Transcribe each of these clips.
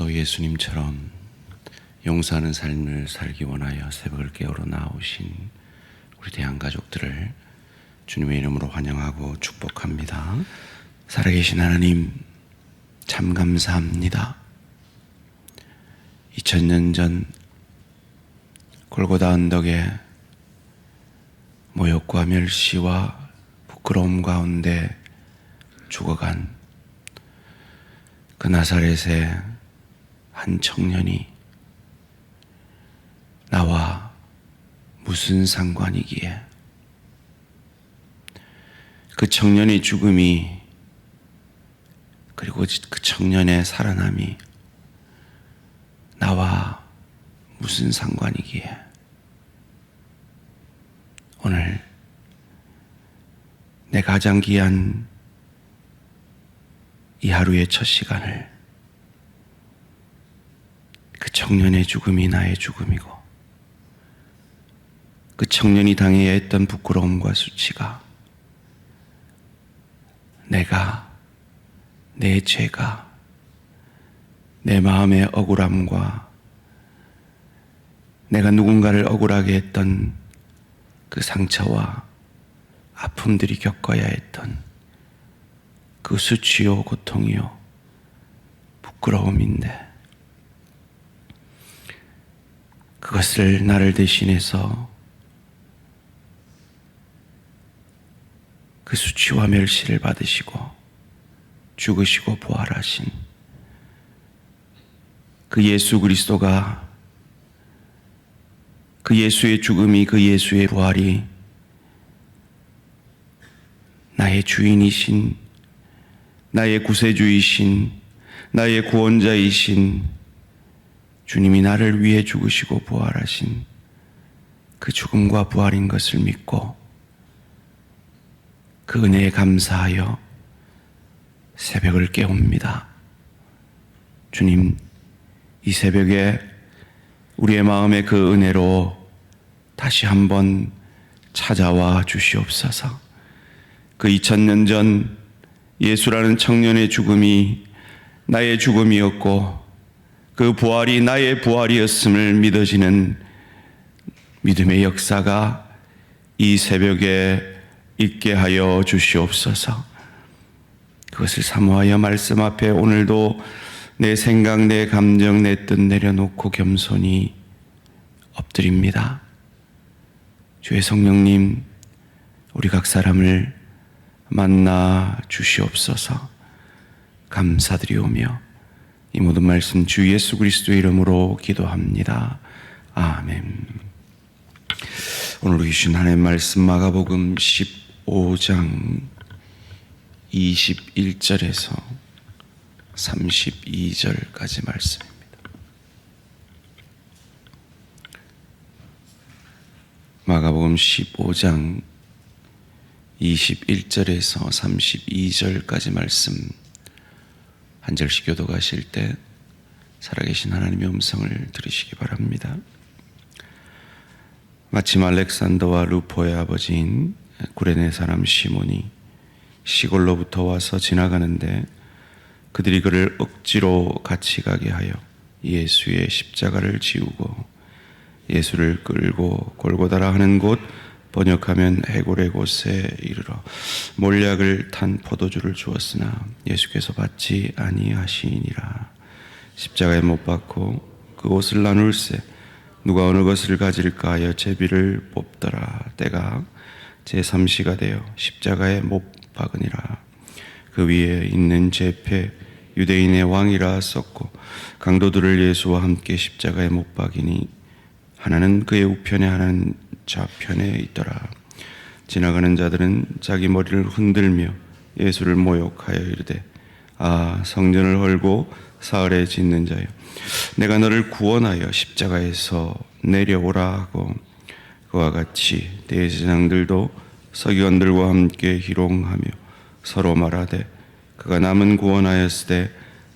오늘도 예수님처럼 용서하는 삶을 살기 원하여 새벽을 깨우러 나오신 우리 대한 가족들을 주님의 이름으로 환영하고 축복합니다. 살아계신 하나님, 참 감사합니다. 2000년 전 골고다 언덕에 모욕과 멸시와 부끄러움 가운데 죽어간 그 나사렛의 한 청년이 나와 무슨 상관이기에? 그 청년의 죽음이 그리고 그 청년의 살아남이 나와 무슨 상관이기에? 오늘 내 가장 귀한 이 하루의 첫 시간을 그 청년의 죽음이 나의 죽음이고 그 청년이 당해야 했던 부끄러움과 수치가 내가 내 죄가 내 마음의 억울함과 내가 누군가를 억울하게 했던 그 상처와 아픔들이 겪어야 했던 그 수치요 고통이요 부끄러움인데 그것을 나를 대신해서 그 수치와 멸시를 받으시고 죽으시고 부활하신 그 예수 그리스도가 그 예수의 죽음이 그 예수의 부활이 나의 주인이신 나의 구세주이신 나의 구원자이신 주님이 나를 위해 죽으시고 부활하신 그 죽음과 부활인 것을 믿고 그 은혜에 감사하여 새벽을 깨웁니다. 주님, 이 새벽에 우리의 마음의 그 은혜로 다시 한번 찾아와 주시옵소서. 그 2000년 전 예수라는 청년의 죽음이 나의 죽음이었고 그 부활이 나의 부활이었음을 믿어지는 믿음의 역사가 이 새벽에 있게 하여 주시옵소서. 그것을 사모하여 말씀 앞에 오늘도 내 생각, 내 감정, 내 뜻 내려놓고 겸손히 엎드립니다. 주의 성령님, 우리 각 사람을 만나 주시옵소서 감사드리오며 이 모든 말씀 주 예수 그리스도의 이름으로 기도합니다. 아멘. 오늘 주신 하나님의 말씀 마가복음 15장 21절에서 32절까지 말씀입니다. 마가복음 15장 21절에서 32절까지 말씀 한 절씩 교도가실 때 살아계신 하나님의 음성을 들으시기 바랍니다. 마침 알렉산더와 루포의 아버지인 구레네 사람 시몬이 시골로부터 와서 지나가는데 그들이 그를 억지로 같이 가게 하여 예수의 십자가를 지우고 예수를 끌고 골고다라 하는 곳 번역하면 해골의 곳에 이르러 몰약을 탄 포도주를 주었으나 예수께서 받지 아니하시니라. 십자가에 못 박고 그 옷을 나눌세 누가 어느 것을 가질까 하여 제비를 뽑더라. 때가 제3시가 되어 십자가에 못 박으니라. 그 위에 있는 제패 유대인의 왕이라 썼고 강도들을 예수와 함께 십자가에 못 박이니 하나는 그의 우편에 하나는 좌편에 있더라. 지나가는 자들은 자기 머리를 흔들며 예수를 모욕하여 이르되 아 성전을 헐고 사흘에 짓는 자여 내가 너를 구원하여 십자가에서 내려오라 하고 그와 같이 대제사장들도 서기관들과 함께 희롱하며 서로 말하되 그가 남은 구원하였으되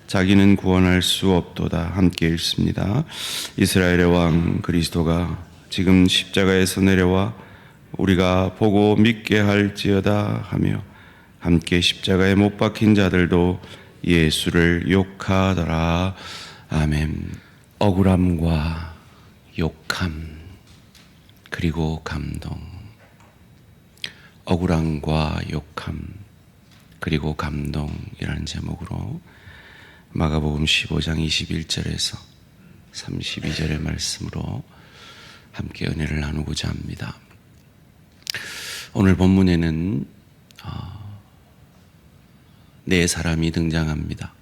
자기는 구원할 수 없도다 함께 읽습니다. 이스라엘의 왕 그리스도가 지금 십자가에서 내려와 우리가 보고 믿게 할지어다 하며 함께 십자가에 못 박힌 자들도 예수를 욕하더라. 아멘. 억울함과 욕함 그리고 감동. 억울함과 욕함 그리고 감동이라는 제목으로 마가복음 15장 21절에서 32절의 말씀으로 함께 은혜를 나누고자 합니다. 오늘 본문에는 어, 네 사람이 등장합니다.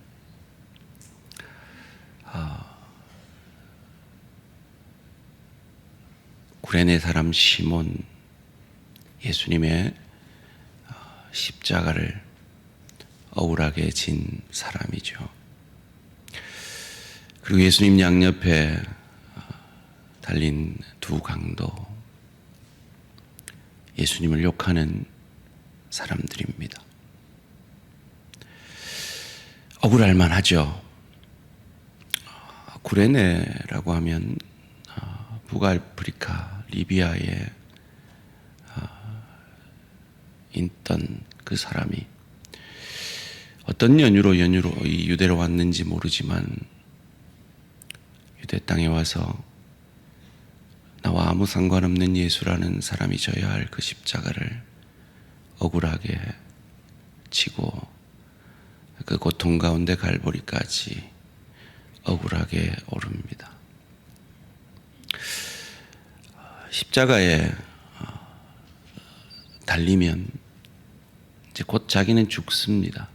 구레네 사람 시몬 예수님의 어, 십자가를 억울하게 진 사람이죠. 그리고 예수님 양옆에 어, 달린 두 강도 예수님을 욕하는 사람들입니다. 억울할 만하죠. 구레네라고 하면 어, 북아프리카 리비아에 어, 있던 그 사람이 어떤 연유로 연유로 이 유대로 왔는지 모르지만 유대 땅에 와서 아무 상관없는 예수라는 사람이 져야 할 그 십자가를 억울하게 지고 그 고통 가운데 갈보리까지 억울하게 오릅니다. 십자가에 어, 달리면 이제 곧 자기는 죽습니다.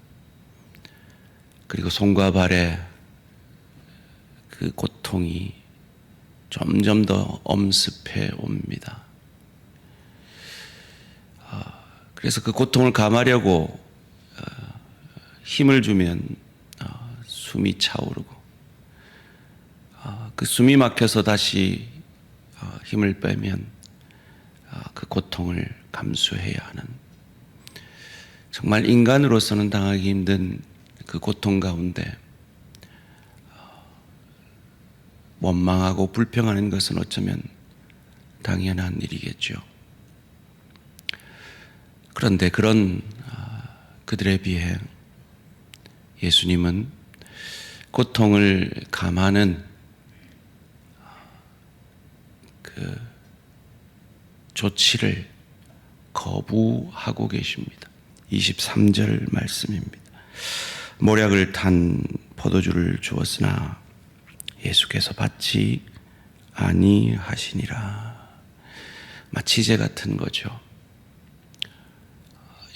그리고 손과 발에 그 고통이 점점 더 엄습해 옵니다. 어, 그래서 그 고통을 감하려고 어, 힘을 주면 숨이 차오르고 그 숨이 막혀서 다시 어, 힘을 빼면 어, 그 고통을 감수해야 하는 정말 인간으로서는 당하기 힘든 그 고통 가운데 어, 원망하고 불평하는 것은 어쩌면 당연한 일이겠죠. 그런데 그런 그들에 비해 예수님은 고통을 감하는 그 조치를 거부하고 계십니다. 23절 말씀입니다. 모략을 탄 포도주를 주었으나 예수께서 받지 아니하시니라. 마치 제 같은 거죠.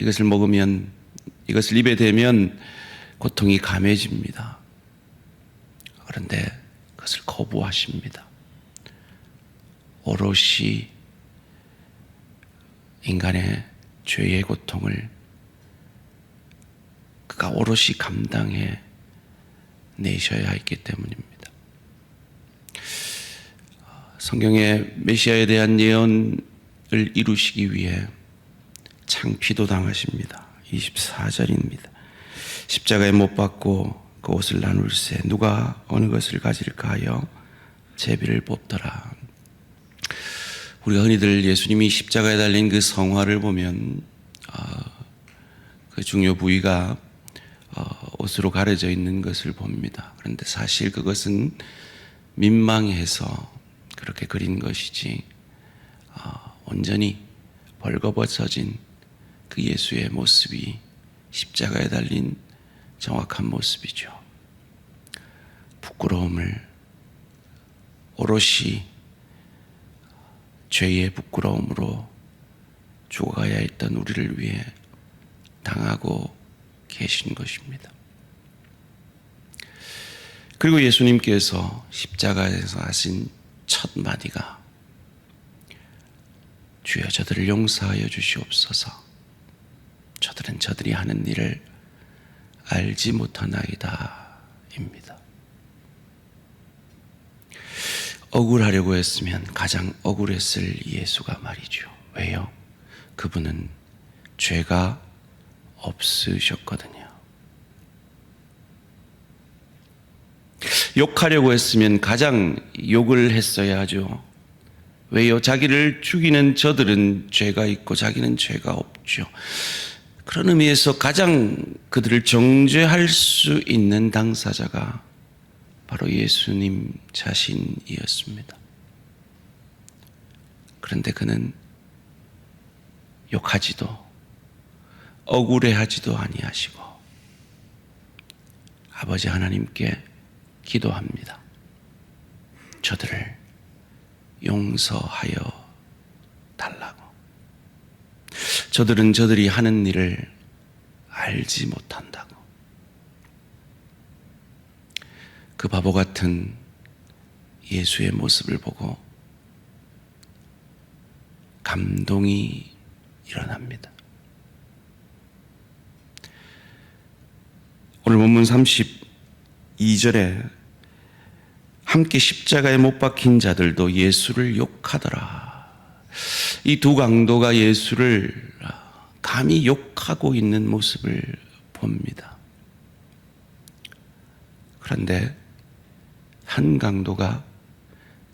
이것을 먹으면 이것을 입에 대면 고통이 감해집니다. 그런데 그것을 거부하십니다. 오롯이 인간의 죄의 고통을 그가 오롯이 감당해 내셔야 했기 때문입니다. 성경의 메시아에 대한 예언을 이루시기 위해 창피도 당하십니다. 24절입니다. 십자가에 못 박고 그 옷을 나눌세 누가 어느 것을 가질까 하여 제비를 뽑더라. 우리가 흔히들 예수님이 십자가에 달린 그 성화를 보면 어, 그 중요 부위가 어, 옷으로 가려져 있는 것을 봅니다. 그런데 사실 그것은 민망해서 그렇게 그린 것이지 어, 온전히 벌거벗어진 그 예수의 모습이 십자가에 달린 정확한 모습이죠. 부끄러움을 오롯이 죄의 부끄러움으로 죽어가야 했던 우리를 위해 당하고 계신 것입니다. 그리고 예수님께서 십자가에서 하신 첫 마디가 주여 저들을 용서하여 주시옵소서. 저들은 저들이 하는 일을 알지 못하나이다. 입니다. 억울하려고 했으면 가장 억울했을 예수가 말이죠. 왜요? 그분은 죄가 없으셨거든요. 욕하려고 했으면 가장 욕을 했어야 하죠. 왜요? 자기를 죽이는 저들은 죄가 있고 자기는 죄가 없죠. 그런 의미에서 가장 그들을 정죄할 수 있는 당사자가 바로 예수님 자신이었습니다. 그런데 그는 욕하지도 억울해하지도 아니하시고 아버지 하나님께 기도합니다. 저들을 용서하여 달라고. 저들은 저들이 하는 일을 알지 못한다고. 그 바보 같은 예수의 모습을 보고 감동이 일어납니다. 오늘 본문 32절에 함께 십자가에 못 박힌 자들도 예수를 욕하더라. 이 두 강도가 예수를 감히 욕하고 있는 모습을 봅니다. 그런데 한 강도가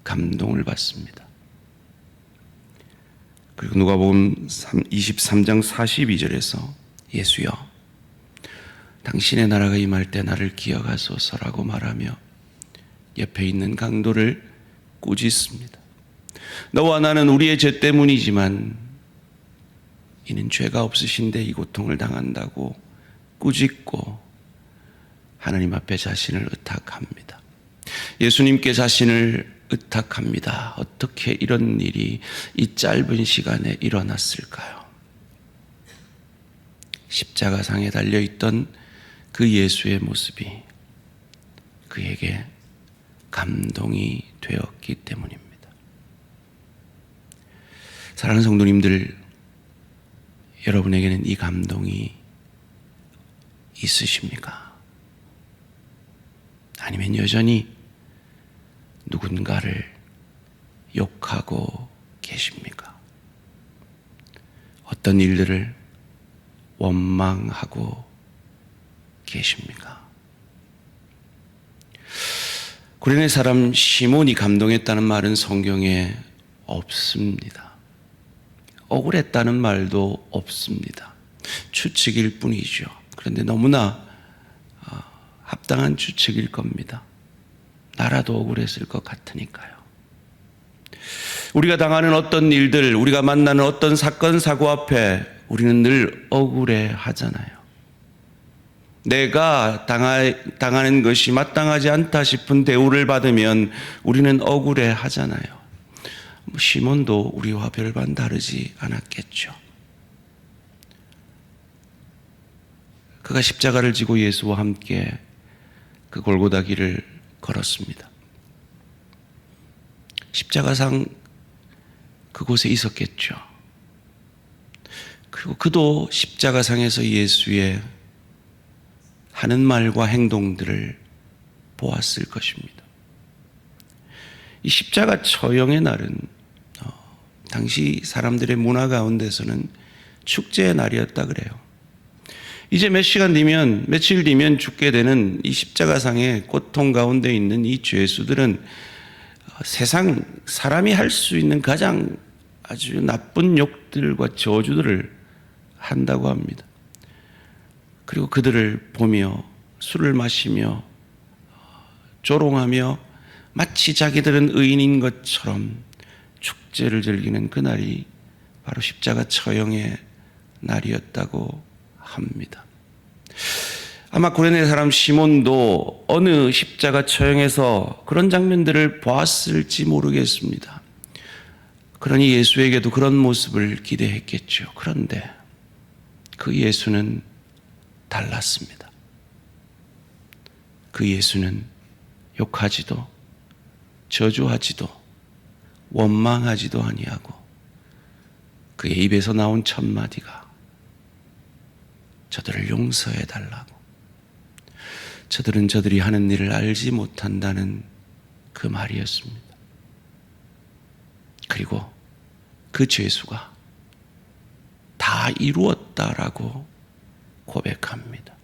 감동을 받습니다. 그리고 누가복음 23장 42절에서 예수여 당신의 나라가 임할 때 나를 기억하소서라고 말하며 옆에 있는 강도를 꾸짖습니다. 너와 나는 우리의 죄 때문이지만 이는 죄가 없으신데 이 고통을 당한다고 꾸짖고 하나님 앞에 자신을 의탁합니다. 예수님께 자신을 의탁합니다. 어떻게 이런 일이 이 짧은 시간에 일어났을까요? 십자가상에 달려 있던 그 예수의 모습이 그에게 감동이 되었기 때문입니다. 사랑하는 성도님들, 여러분에게는 이 감동이 있으십니까? 아니면 여전히 누군가를 욕하고 계십니까? 어떤 일들을 원망하고 계십니까? 구레네 사람 시몬이 감동했다는 말은 성경에 없습니다. 억울했다는 말도 없습니다. 추측일 뿐이죠. 그런데 너무나 어, 합당한 추측일 겁니다. 나라도 억울했을 것 같으니까요. 우리가 당하는 어떤 일들, 우리가 만나는 어떤 사건, 사고 앞에 우리는 늘 억울해 하잖아요. 내가 당하, 당하는 것이 마땅하지 않다 싶은 대우를 받으면 우리는 억울해 하잖아요. 뭐 시몬도 우리와 별반 다르지 않았겠죠. 그가 십자가를 지고 예수와 함께 그 골고다 길을 걸었습니다. 십자가상 그곳에 있었겠죠. 그리고 그도 십자가상에서 예수의 하는 말과 행동들을 보았을 것입니다. 이 십자가 처형의 날은 어, 당시 사람들의 문화 가운데서는 축제의 날이었다 그래요. 이제 몇 시간 뒤면 며칠 뒤면 죽게 되는 이 십자가상의 고통 가운데 있는 이 죄수들은 세상 사람이 할 수 있는 가장 아주 나쁜 욕들과 저주들을 한다고 합니다. 그리고 그들을 보며 술을 마시며 조롱하며 마치 자기들은 의인인 것처럼 축제를 즐기는 그날이 바로 십자가 처형의 날이었다고 합니다. 아마 고레네 사람 시몬도 어느 십자가 처형에서 그런 장면들을 보았을지 모르겠습니다. 그러니 예수에게도 그런 모습을 기대했겠죠. 그런데 그 예수는 달랐습니다. 그 예수는 욕하지도 저주하지도 원망하지도 아니하고 그의 입에서 나온 첫 마디가 저들을 용서해 달라고. 저들은 저들이 하는 일을 알지 못한다는 그 말이었습니다. 그리고 그 죄수가 다 이루었다라고 고백합니다.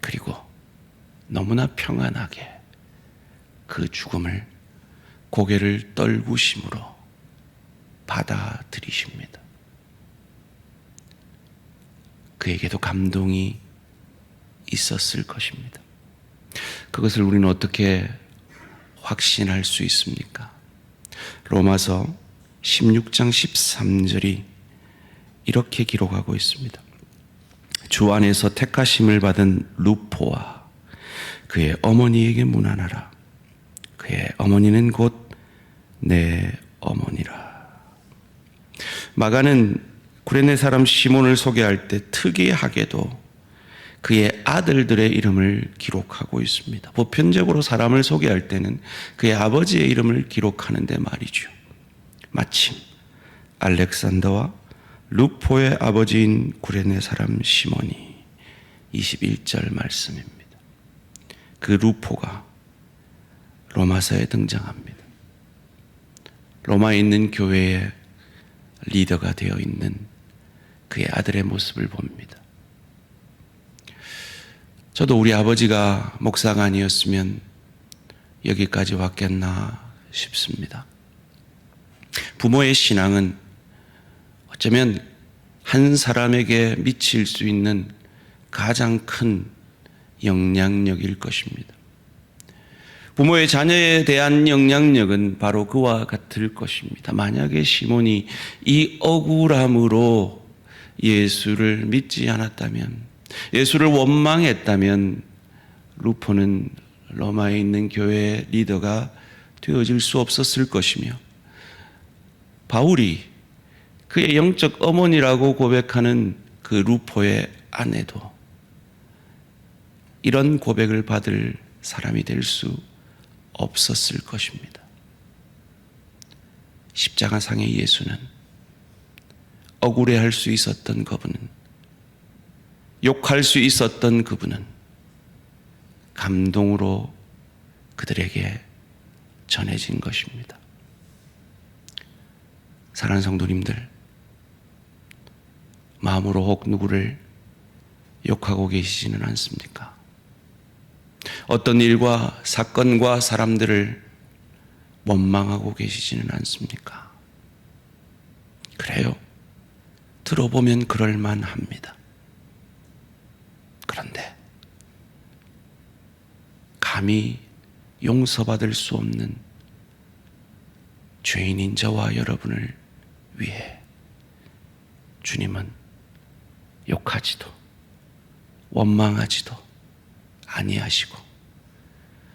그리고 너무나 평안하게 그 죽음을 고개를 떨구심으로 받아들이십니다. 그에게도 감동이 있었을 것입니다. 그것을 우리는 어떻게 확신할 수 있습니까? 로마서 16장 13절이 이렇게 기록하고 있습니다. 주 안에서 택하심을 받은 루포와 그의 어머니에게 문안하라. 그의 어머니는 곧 내 어머니라. 마가는 구레네 사람 시몬을 소개할 때 특이하게도 그의 아들들의 이름을 기록하고 있습니다. 보편적으로 사람을 소개할 때는 그의 아버지의 이름을 기록하는데 말이죠. 마침 알렉산더와 루포의 아버지인 구레네 사람 시몬이 21절 말씀입니다. 그 루포가 로마서에 등장합니다. 로마에 있는 교회의 리더가 되어 있는 그의 아들의 모습을 봅니다. 저도 우리 아버지가 목사가 아니었으면 여기까지 왔겠나 싶습니다. 부모의 신앙은 어쩌면 한 사람에게 미칠 수 있는 가장 큰 영향력일 것입니다. 부모의 자녀에 대한 영향력은 바로 그와 같을 것입니다. 만약에 시몬이 이 억울함으로 예수를 믿지 않았다면, 예수를 원망했다면, 루포는 로마에 있는 교회 리더가 되어질 수 없었을 것이며, 바울이 그의 영적 어머니라고 고백하는 그 루포의 아내도 이런 고백을 받을 사람이 될 수 없었을 것입니다. 십자가상의 예수는 억울해 할 수 있었던 그분은 욕할 수 있었던 그분은 감동으로 그들에게 전해진 것입니다. 사랑하는 성도님들, 마음으로 혹 누구를 욕하고 계시지는 않습니까? 어떤 일과 사건과 사람들을 원망하고 계시지는 않습니까? 그래요. 들어보면 그럴만 합니다. 그런데, 감히 용서받을 수 없는 죄인인 저와 여러분을 위해 주님은 욕하지도 원망하지도 아니하시고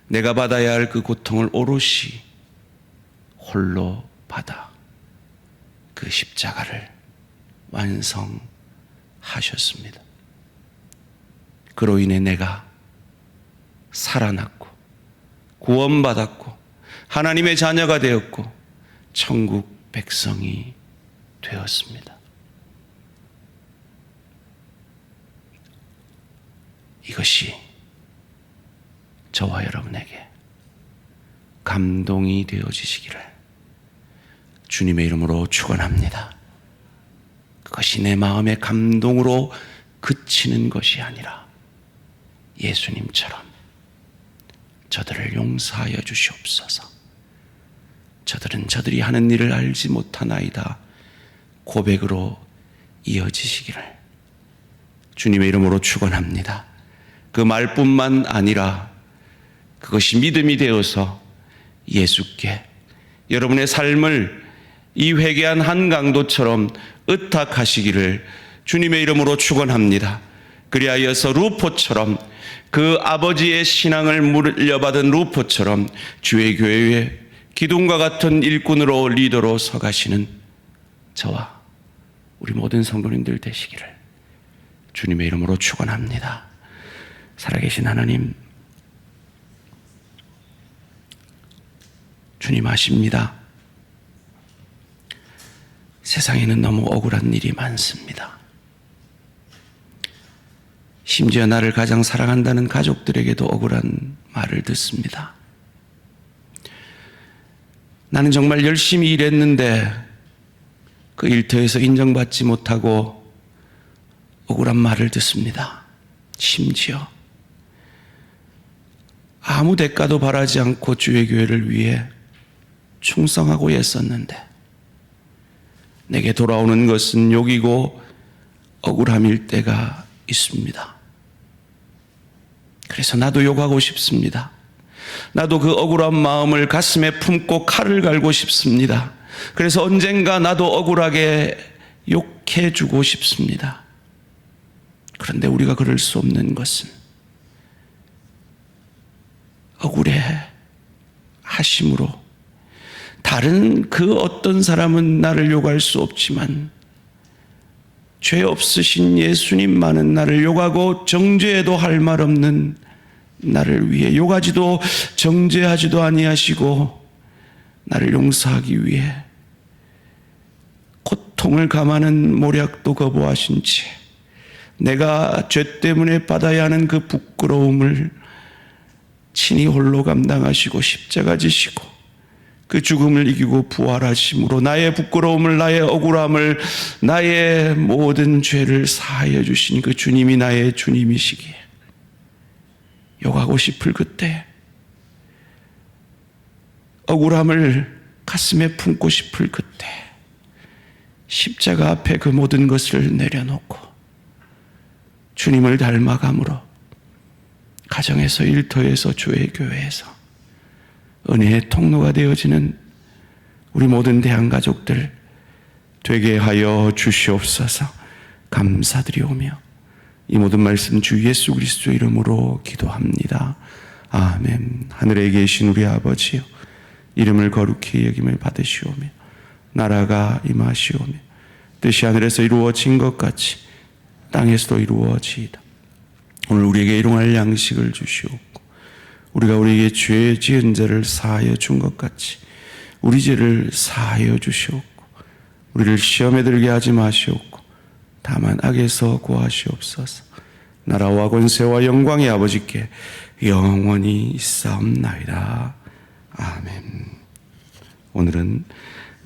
내가 받아야 할 그 고통을 오롯이 홀로 받아 그 십자가를 완성하셨습니다. 그로 인해 내가 살아났고 구원받았고 하나님의 자녀가 되었고 천국 백성이 되었습니다. 이것이 저와 여러분에게 감동이 되어지시기를 주님의 이름으로 축원합니다. 그것이 내 마음의 감동으로 그치는 것이 아니라 예수님처럼 저들을 용서하여 주시옵소서. 저들은 저들이 하는 일을 알지 못하나이다. 고백으로 이어지시기를 주님의 이름으로 축원합니다. 그 말뿐만 아니라 그것이 믿음이 되어서 예수께 여러분의 삶을 이 회개한 한강도처럼 의탁하시기를 주님의 이름으로 축원합니다. 그리하여서 루포처럼 그 아버지의 신앙을 물려받은 루포처럼 주의 교회에 기둥과 같은 일꾼으로 리더로 서가시는 저와 우리 모든 성도님들 되시기를 주님의 이름으로 축원합니다. 살아계신 하나님, 주님 아십니다. 세상에는 너무 억울한 일이 많습니다. 심지어 나를 가장 사랑한다는 가족들에게도 억울한 말을 듣습니다. 나는 정말 열심히 일했는데 그 일터에서 인정받지 못하고 억울한 말을 듣습니다. 심지어 아무 대가도 바라지 않고 주의 교회를 위해 충성하고 애썼는데 내게 돌아오는 것은 욕이고 억울함일 때가 있습니다. 그래서 나도 욕하고 싶습니다. 나도 그 억울한 마음을 가슴에 품고 칼을 갈고 싶습니다. 그래서 언젠가 나도 억울하게 욕해 주고 싶습니다. 그런데 우리가 그럴 수 없는 것은 억울해 하심으로. 다른 그 어떤 사람은 나를 욕할 수 없지만 죄 없으신 예수님만은 나를 욕하고 정죄해도 할 말 없는 나를 위해 욕하지도 정죄하지도 아니하시고 나를 용서하기 위해 고통을 감하는 모략도 거부하신 채 내가 죄 때문에 받아야 하는 그 부끄러움을 친히 홀로 감당하시고 십자가 지시고 그 죽음을 이기고 부활하심으로 나의 부끄러움을 나의 억울함을 나의 모든 죄를 사하여 주신 그 주님이 나의 주님이시기에 욕하고 싶을 그때 억울함을 가슴에 품고 싶을 그때 십자가 앞에 그 모든 것을 내려놓고 주님을 닮아감으로 가정에서 일터에서 교회 교회에서 은혜의 통로가 되어지는 우리 모든 대한 가족들 되게 하여 주시옵소서 감사드리오며 이 모든 말씀 주 예수 그리스도 이름으로 기도합니다. 아멘. 하늘에 계신 우리 아버지요 이름을 거룩히 여김을 받으시오며 나라가 임하시오며 뜻이 하늘에서 이루어진 것 같이 땅에서도 이루어지이다. 오늘 우리에게 일용할 양식을 주시옵고 우리가 우리에게 죄 지은 자를 사하여 준 것 같이 우리 죄를 사하여 주시옵고 우리를 시험에 들게 하지 마시옵고 다만 악에서 구하시옵소서. 나라와 권세와 영광의 아버지께 영원히 있사옵나이다. 아멘. 오늘은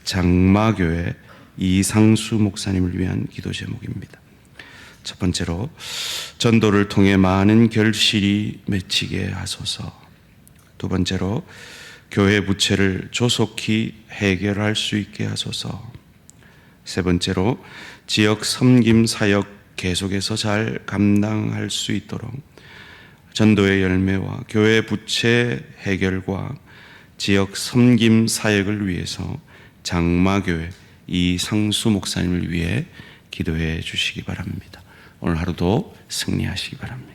장마교회 이상수 목사님을 위한 기도 제목입니다 첫 번째로 전도를 통해 많은 결실이 맺히게 하소서. 두 번째로 교회 부채를 조속히 해결할 수 있게 하소서. 세 번째로 지역 섬김 사역 계속해서 잘 감당할 수 있도록 전도의 열매와 교회 부채 해결과 지역 섬김 사역을 위해서 장마교회 이상수 목사님을 위해 기도해 주시기 바랍니다. 오늘 하루도 승리하시기 바랍니다.